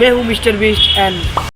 মেহু mister beast and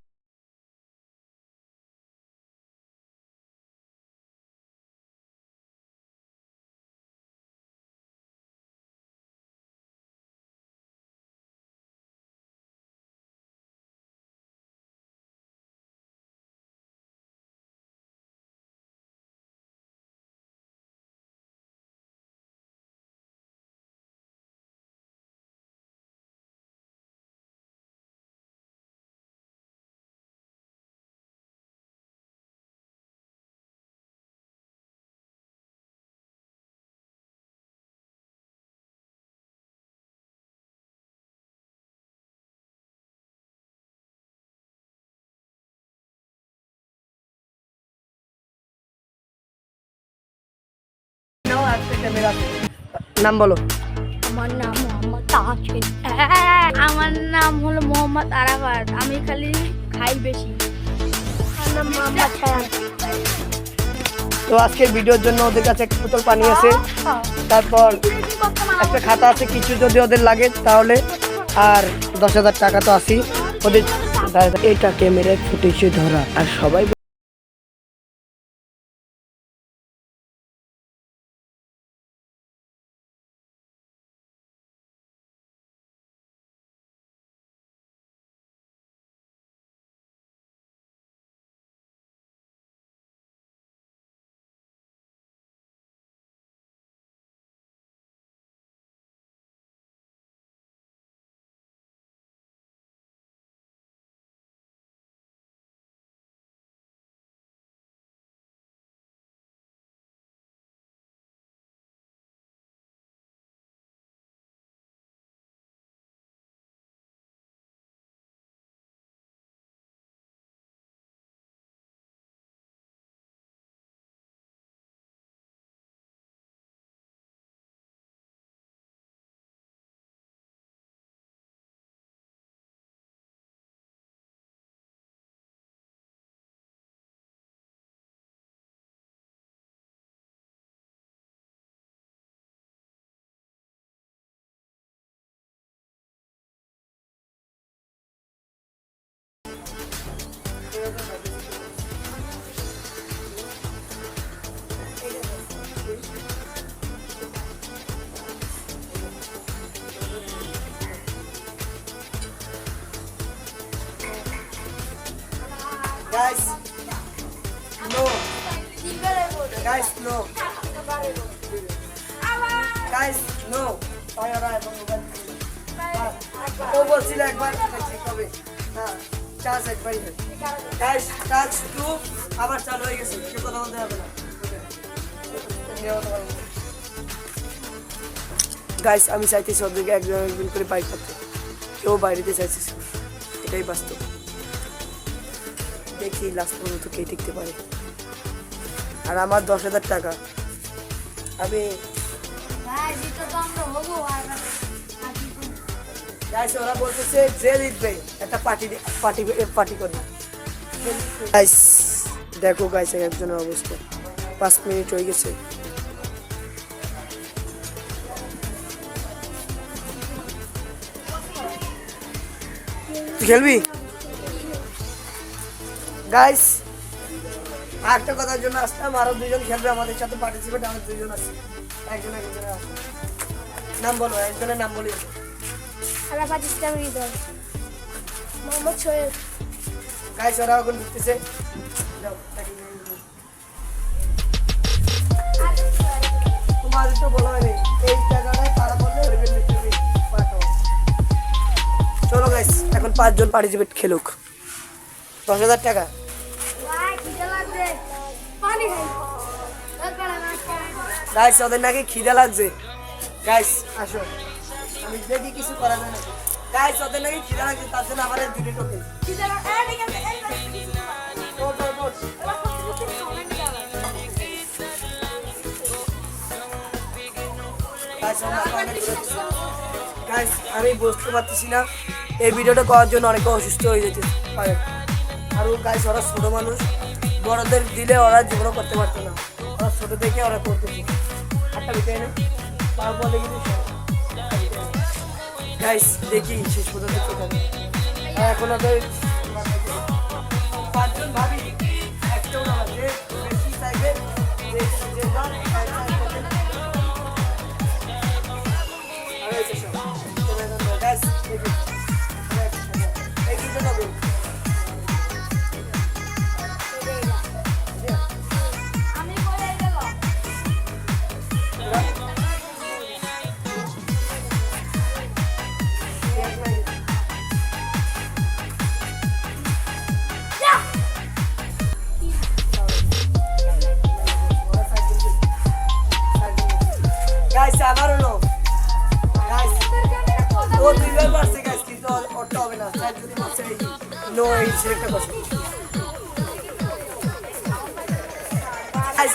নাম বলো। আমার নাম মোহাম্মদ তাহিদ আমার নাম হলো মোহাম্মদ আরাফাত। আমি খালি খাই বেশি। তো আজকের ভিডিওর জন্য ওদের কাছে এক বোতল পানি আছে। তারপর একটা খাতা আছে কিছু যদি ওদের লাগে তাহলে। আর দশ হাজার টাকা তো আসি ওদের এটা ক্যামেরায় ফুটেছে ধরা। আর সবাই Guys, no. Guys, no. Guys, no. পায়রা এবং মোবাইল ও বলছিল একবার ঠিক হবে হ্যাঁ Charge একবারই হয় গাইস চার্জ টু আবার চালু হয়ে গেছে কেউ কথা বলতে হবে না গাইস আমি চাইতেছি ওদেরকে একজন একজন করে বাইক করতে কেউ বাইরেতে চাইছে এটাই বাস্তব দেখি লাস্ট পর্যন্ত কে টিকতে পারে আর আমার দশ হাজার টাকা আমি গাইস ওরা বলতেছে যে জিতবে একটা পার্টি পার্টি পার্টি করবে। গাইস দেখো গাইস একজনের অবস্থা। পাঁচ মিনিট হয়ে গেছে। খেলবি? গাইস একটা কথার জন্য আসতাম আরও দুজন খেলবে আমাদের সাথে পার্টিসিপেট আমার দুজন আছে। একজন একজনের নাম বলো, একজনের নাম বলি আরাফাত ইসলাম হৃদয় মোহাম্মদ সোহেল। গাইস ওরা এখন ঢুকতেছে। তোমাদের তো বলা হয়নি এই জায়গাটায় হইবে লিটারি চলো গাইস এখন পাঁচজন পার্টিসিপেট খেলুক। দশ হাজার টাকা। গাইস ওদের নাকি খিদে লাগছে। গাইস আসো। আমি দেখি কিছু করা যায় না গাইস ওদের নাকি খিদে লাগছে তার জন্য আমার দুটো টোকেন গাইস আমি বুঝতে পারতেছি না। এই ভিডিওটা করার জন্য অনেকে অসুস্থ হয়ে যেতে পারে। আর গাইস ওরা ছোট মানুষ। বড়দের দিলে ওরা জীবনও করতে পারতো না। ওরা ছোট থেকে ওরা করতেছে। একটা বিটাই না। তারপর দেখি গাইস দেখি শেষ পর্যন্ত এখন আমাদের দুইবার কিন্তু হবে না। যদি মারছে, এই।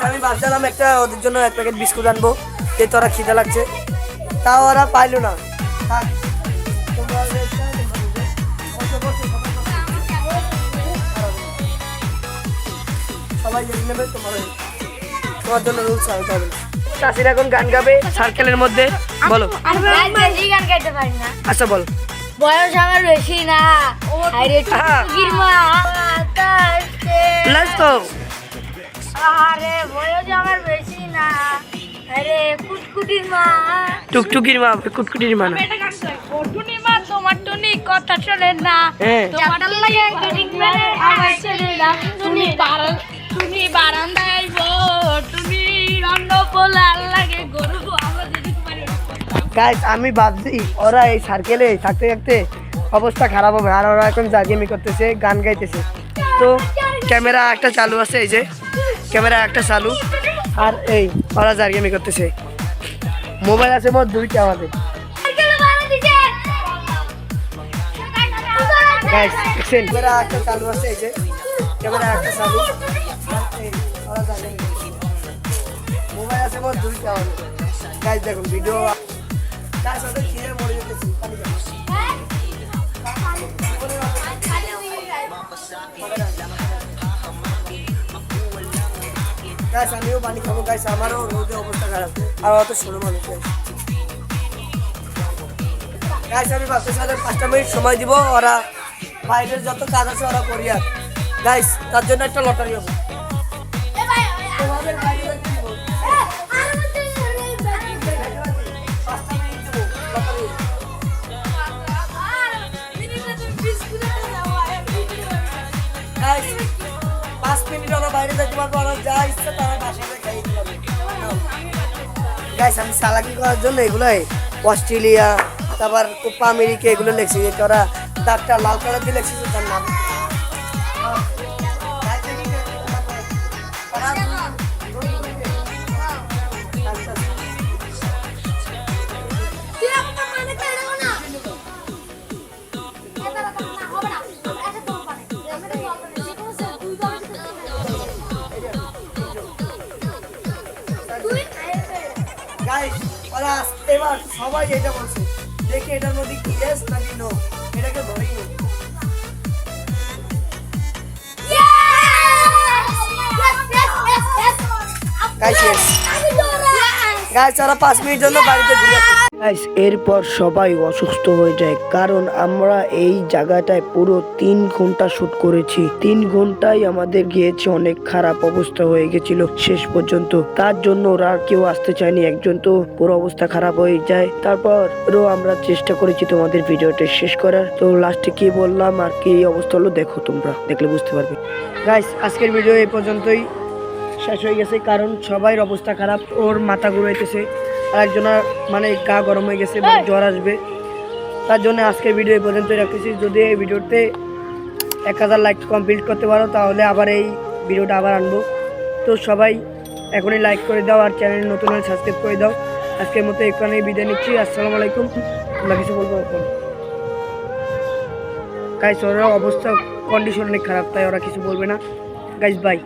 আমি ভাবছিলাম একটা ওদের জন্য এক প্যাকেট বিস্কুট আনব যেহেতু ওরা খিদে লাগছে তাও ওরা পাইলো না। তোমরা যে- জন্য রুলস চাষির এখন গান গাবে সার্কেলের মধ্যে বলো। না। আচ্ছা বল। বয়স আমার বেশি না। হ্যাঁ। লেটস গো আরে বয়স আমার বেশি না। আরে কুটকুটির মা। টুকটুকির মা কুটকুটির মা টুনি মা তোমার টুনি কথা শোনে না। হ্যাঁ। তোমার লাগে আমার ছেলে না টুনি বারান্দায় গাইস আমি ভাবছি, ওরা এই সার্কেলে থাকতে থাকতে অবস্থা খারাপ হবে। আর ওরা এখন জাগেমি করতেছে, গান গাইতেছে। তো ক্যামেরা একটা চালু আছে, এই যে। ক্যামেরা একটা চালু। আর এই, ওরা জার্গেমি করতেছে। মোবাইল আছে মোট দুইটা আমাদের। একটা চালু আছে, এই যে। ক্যামেরা একটা চালু। মোবাইল আছে মোট গাইস দেখুন ভিডিও গাইস আমিও পানি খাব। গাইস আমারও অবস্থা খারাপ। আর অত ষোলো মানুষ গাইস আমি ভাবতেছি ওদের পাঁচটা মিনিট সময় দিব, ওরা বাইরের যত কাজ আছে ওরা করিয়া। গাইস তার জন্য একটা লটারি হবে। পাঁচ মিনিট ওরা বাইরে পারব যা ইচ্ছা তারা গাইস আমি করার জন্য এগুলোই অস্ট্রেলিয়া, তারপর কোপা আমেরিকা এগুলো লেখছি ওরা দাগটা লাল কালার দিয়ে লেখছি তার নাম গাইস ওরা এবার সবাই এটা বলছে। দেখে এটার মধ্যে কি ইয়েস নাকি নো। এটাকে পাঁচ মিনিট জন্য বাড়িতে ঘুরে গাইস এরপর সবাই অসুস্থ হয়ে যায়, কারণ আমরা এই জায়গাটায় পুরো তিন ঘণ্টা শুট করেছি। তিন ঘন্টায় আমাদের গিয়েছে অনেক খারাপ অবস্থা হয়ে গেছিল শেষ পর্যন্ত। তার জন্য ওরা কেউ আসতে চায়নি, একজন তো পুরো অবস্থা খারাপ হয়ে যায়। তারপর রো আমরা চেষ্টা করেছি তোমাদের ভিডিওটা শেষ করার। তো লাস্টে কি বললাম আর কি অবস্থা হলো, দেখো তোমরা, দেখলে বুঝতে পারবে। গাইস আজকের ভিডিও এই পর্যন্তই। শেষ হয়ে গেছে কারণ সবাই অবস্থা খারাপ ওর মাথা ঘুরাইতেছে আর একজনের মানে গা গরম হয়ে গেছে মানে জ্বর আসবে। তার জন্য আজকের ভিডিও এই পর্যন্তই রাখতেছি। যদি এই ভিডিওতে এক হাজার লাইক কমপ্লিট করতে পারো তাহলে আবার এই ভিডিওটা আবার আনব। তো সবাই এখনই লাইক করে দাও আর চ্যানেল নতুন হলে সাবস্ক্রাইব করে দাও। আজকের মতো এখানেই বিদায় নিচ্ছি। আসসালামু আলাইকুম। আমরা কিছু বলব? এখন গাইস ওরা অবস্থা কন্ডিশন অনেক খারাপ তাই ওরা কিছু বলবে না। Guys bye